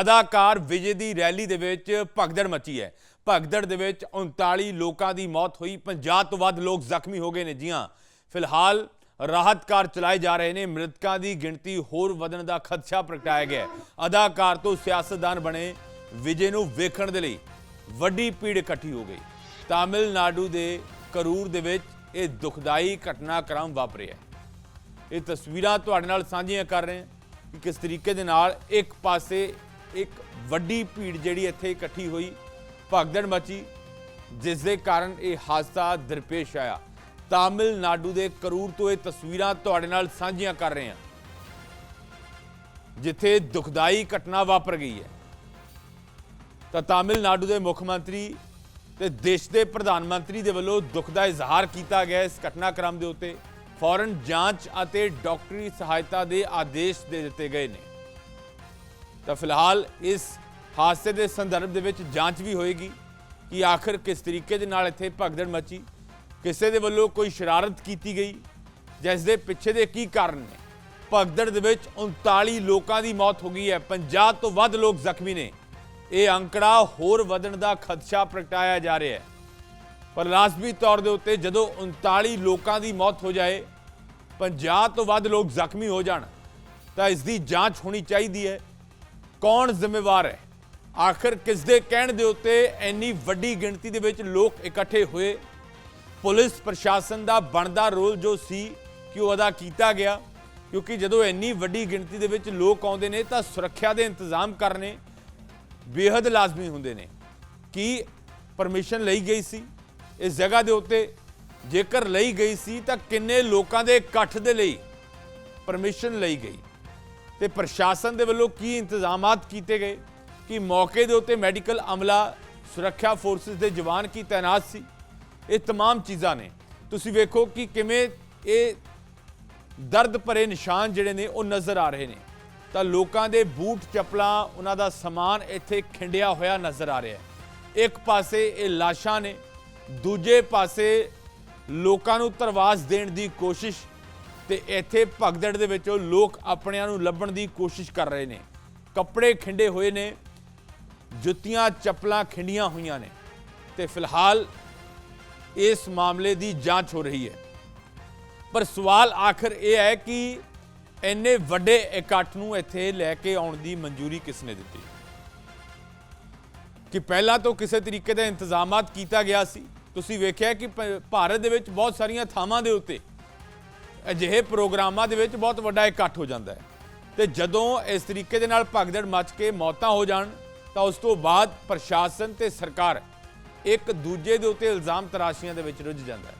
ਅਦਾਕਾਰ ਵਿਜੇ ਦੀ ਰੈਲੀ ਦੇ ਵਿੱਚ ਭਗਦੜ ਮਚੀ ਹੈ। ਭਗਦੜ ਦੇ ਵਿੱਚ 39 ਲੋਕਾਂ ਦੀ ਮੌਤ ਹੋਈ। 50 ਤੋਂ ਵੱਧ ਲੋਕ ਜ਼ਖਮੀ ਹੋ ਗਏ ਨੇ। ਜੀ ਹਾਂ, ਫਿਲਹਾਲ ਰਾਹਤ ਕਾਰ ਚਲਾਏ ਜਾ ਰਹੇ ਨੇ। ਮ੍ਰਿਤਕਾਂ ਦੀ ਗਿਣਤੀ ਹੋਰ ਵਧਣ ਦਾ ਖਦਸ਼ਾ ਪ੍ਰਗਟਾਇਆ ਗਿਆ ਅਦਾਕਾਰ ਤੋਂ ਸਿਆਸਤਦਾਨ ਬਣੇ ਵਿਜੇ ਨੂੰ ਵੇਖਣ ਦੇ ਲਈ ਵੱਡੀ ਭੀੜ ਇਕੱਠੀ ਹੋ ਗਈ। ਤਾਮਿਲਨਾਡੂ ਦੇ ਕਰੂਰ ਦੇ ਵਿੱਚ ਇਹ ਦੁਖਦਾਈ ਘਟਨਾਕ੍ਰਮ ਵਾਪਰਿਆ ਇਹ ਤਸਵੀਰਾਂ ਤੁਹਾਡੇ ਨਾਲ ਸਾਂਝੀਆਂ ਕਰ ਰਹੇ ਹਾਂ ਕਿ ਕਿਸ ਤਰੀਕੇ ਦੇ ਨਾਲ ਇੱਕ ਪਾਸੇ ਇੱਕ ਵੱਡੀ ਭੀੜ ਜਿਹੜੀ ਇੱਥੇ ਇਕੱਠੀ ਹੋਈ, ਭਗਦੜ ਮਚੀ, ਜਿਸ ਦੇ ਕਾਰਨ ਇਹ ਹਾਦਸਾ ਦਰਪੇਸ਼ ਆਇਆ। ਤਾਮਿਲਨਾਡੂ ਦੇ ਕਰੂਰ ਤੋਂ ਇਹ ਤਸਵੀਰਾਂ ਤੁਹਾਡੇ ਨਾਲ ਸਾਂਝੀਆਂ ਕਰ ਰਹੇ ਹਾਂ। ਜਿੱਥੇ ਦੁਖਦਾਈ ਘਟਨਾ ਵਾਪਰ ਗਈ ਹੈ। ਤਾਂ ਤਾਮਿਲਨਾਡੂ ਦੇ ਮੁੱਖ ਮੰਤਰੀ ਤੇ ਦੇਸ਼ ਦੇ ਪ੍ਰਧਾਨ ਮੰਤਰੀ ਦੇ ਵੱਲੋਂ ਦੁੱਖ ਦਾ ਇਜ਼ਹਾਰ ਕੀਤਾ ਗਿਆ ਇਸ ਘਟਨਾਕ੍ਰਮ ਦੇ ਉੱਤੇ। ਫੌਰਨ ਜਾਂਚ ਅਤੇ ਡਾਕਟਰੀ ਸਹਾਇਤਾ ਦੇ ਆਦੇਸ਼ ਦੇ ਦਿੱਤੇ ਗਏ ਨੇ। ਤਾਂ ਫਿਲਹਾਲ ਇਸ ਹਾਦਸੇ ਦੇ ਸੰਦਰਭ ਦੇ ਵਿੱਚ ਜਾਂਚ ਵੀ ਹੋਏਗੀ ਕਿ ਆਖਰ ਕਿਸ ਤਰੀਕੇ ਦੇ ਨਾਲ ਇੱਥੇ ਭਗਦੜ ਮਚੀ, ਕਿਸੇ ਦੇ ਵੱਲੋਂ ਕੋਈ ਸ਼ਰਾਰਤ ਕੀਤੀ ਗਈ, ਜਿਸ ਦੇ ਪਿੱਛੇ ਦੇ ਕੀ ਕਾਰਨ ਨੇ। ਭਗਦੜ ਦੇ ਵਿੱਚ 39 ਲੋਕਾਂ ਦੀ ਮੌਤ ਹੋ ਗਈ ਹੈ। 50 ਤੋਂ ਵੱਧ ਲੋਕ ਜ਼ਖਮੀ ਨੇ। ਇਹ ਅੰਕੜਾ ਹੋਰ ਵਧਣ ਦਾ ਖਦਸ਼ਾ ਪ੍ਰਗਟਾਇਆ ਜਾ ਰਿਹਾ ਹੈ। ਪਰ ਲਾਜ਼ਮੀ ਤੌਰ ਦੇ ਉੱਤੇ ਜਦੋਂ 39 ਲੋਕਾਂ ਦੀ ਮੌਤ ਹੋ ਜਾਏ 50 ਤੋਂ ਵੱਧ ਲੋਕ ਜ਼ਖਮੀ ਹੋ ਜਾਣ, ਤਾਂ ਇਸ ਦੀ ਜਾਂਚ ਹੋਣੀ ਚਾਹੀਦੀ ਹੈ। ਕੌਣ ਜ਼ਿੰਮੇਵਾਰ ਹੈ? ਆਖਰ ਕਿਸ ਦੇ ਕਹਿਣ ਦੇ ਉੱਤੇ ਇੰਨੀ ਵੱਡੀ ਗਿਣਤੀ ਦੇ ਵਿੱਚ ਲੋਕ ਇਕੱਠੇ ਹੋਏ? ਪੁਲਿਸ ਪ੍ਰਸ਼ਾਸਨ ਦਾ ਬਣਦਾ ਰੋਲ ਜੋ ਸੀ ਕਿ ਉਹ ਅਦਾ ਕੀਤਾ ਗਿਆ? ਕਿਉਂਕਿ ਜਦੋਂ ਇੰਨੀ ਵੱਡੀ ਗਿਣਤੀ ਦੇ ਵਿੱਚ ਲੋਕ ਆਉਂਦੇ ਨੇ, ਤਾਂ ਸੁਰੱਖਿਆ ਦੇ ਇੰਤਜ਼ਾਮ ਕਰਨੇ ਬੇहद ਲਾਜ਼ਮੀ ਹੁੰਦੇ ਨੇ। ਕੀ ਪਰਮਿਸ਼ਨ ਲਈ ਗਈ ਸੀ? ਇਸ ਜਗ੍ਹਾ ਦੇ ਉੱਤੇ ਜੇਕਰ ਲਈ ਗਈ ਸੀ, ਤਾਂ ਕਿੰਨੇ ਲੋਕਾਂ ਦੇ ਇਕੱਠ ਦੇ ਲਈ ਪਰਮਿਸ਼ਨ ਲਈ ਗਈ? ਤੇ ਪ੍ਰਸ਼ਾਸਨ ਦੇ ਵੱਲੋਂ ਕੀ ਇੰਤਜ਼ਾਮਾਤ ਕੀਤੇ ਗਏ ਕਿ ਮੌਕੇ ਦੇ ਉੱਤੇ ਮੈਡੀਕਲ ਅਮਲਾ ਸੁਰੱਖਿਆ ਫੋਰਸਿਸ ਦੇ ਜਵਾਨ ਕੀ ਤਾਇਨਾਤ ਸੀ ਇਹ तमाम ਚੀਜ਼ਾਂ ਨੇ ਤੁਸੀਂ ਵੇਖੋ ਕਿ ਕਿਵੇਂ ਇਹ ਦਰਦ ਭਰੇ ਨਿਸ਼ਾਨ ਜਿਹੜੇ ਨੇ ਉਹ ਨਜ਼ਰ ਆ ਰਹੇ ਨੇ ਤਾਂ ਲੋਕਾਂ ਦੇ ਬੂਟ ਚੱਪਲਾਂ ਉਹਨਾਂ ਦਾ ਸਮਾਨ ਇੱਥੇ ਖਿੰਡਿਆ ਹੋਇਆ ਨਜ਼ਰ ਆ ਰਿਹਾ ਹੈ ਇੱਕ ਪਾਸੇ ਇਹ ਲਾਸ਼ਾਂ ਨੇ ਦੂਜੇ ਪਾਸੇ ਲੋਕਾਂ ਨੂੰ ਤਰਵਾਸ ਦੇਣ ਦੀ ਕੋਸ਼ਿਸ਼ ਤੇ ਇੱਥੇ ਭਗਦੜ ਦੇ ਵਿੱਚੋਂ ਲੋਕ ਆਪਣਿਆਂ ਨੂੰ ਲੱਭਣ ਦੀ ਕੋਸ਼ਿਸ਼ ਕਰ ਰਹੇ ਨੇ। ਕੱਪੜੇ ਖਿੰਡੇ ਹੋਏ ਨੇ, ਜੁੱਤੀਆਂ, ਚੱਪਲਾਂ ਖਿੰਡੀਆਂ ਹੋਈਆਂ ਨੇ ਤੇ ਫਿਲਹਾਲ ਇਸ ਮਾਮਲੇ ਦੀ ਜਾਂਚ ਹੋ ਰਹੀ ਹੈ। ਪਰ ਸਵਾਲ ਆਖਰ ਇਹ ਹੈ ਕਿ ਇੰਨੇ ਵੱਡੇ ਇਕੱਠ ਨੂੰ ਇੱਥੇ ਲੈ ਕੇ ਆਉਣ ਦੀ ਮਨਜ਼ੂਰੀ ਕਿਸ ਨੇ ਦਿੱਤੀ? ਕਿ ਪਹਿਲਾਂ ਤੋਂ ਕਿਸੇ ਤਰੀਕੇ ਦਾ ਇੰਤਜ਼ਾਮਾਤ ਕੀਤਾ ਗਿਆ ਸੀ। ਤੁਸੀਂ ਵੇਖਿਆ ਕਿ ਪ- ਭਾਰਤ ਦੇ ਵਿੱਚ ਬਹੁਤ ਸਾਰੀਆਂ ਥਾਵਾਂ ਦੇ ਉੱਤੇ ਅਜਿਹੇ ਪ੍ਰੋਗਰਾਮਾਂ ਦੇ ਵਿੱਚ ਬਹੁਤ ਵੱਡਾ ਇਕੱਠ ਹੋ ਜਾਂਦਾ ਹੈ। ਤੇ ਜਦੋਂ ਇਸ ਤਰੀਕੇ ਦੇ ਨਾਲ ਭਗਦੜ ਮਚ ਕੇ ਮੌਤਾਂ ਹੋ ਜਾਣ, ਤਾਂ ਉਸ ਤੋਂ ਬਾਅਦ ਪ੍ਰਸ਼ਾਸਨ ਤੇ ਸਰਕਾਰ ਇੱਕ ਦੂਜੇ ਦੇ ਉੱਤੇ ਇਲਜ਼ਾਮ ਤਰਾਸ਼ੀਆਂ ਦੇ ਵਿੱਚ ਰੁੱਝ ਜਾਂਦਾ ਹੈ।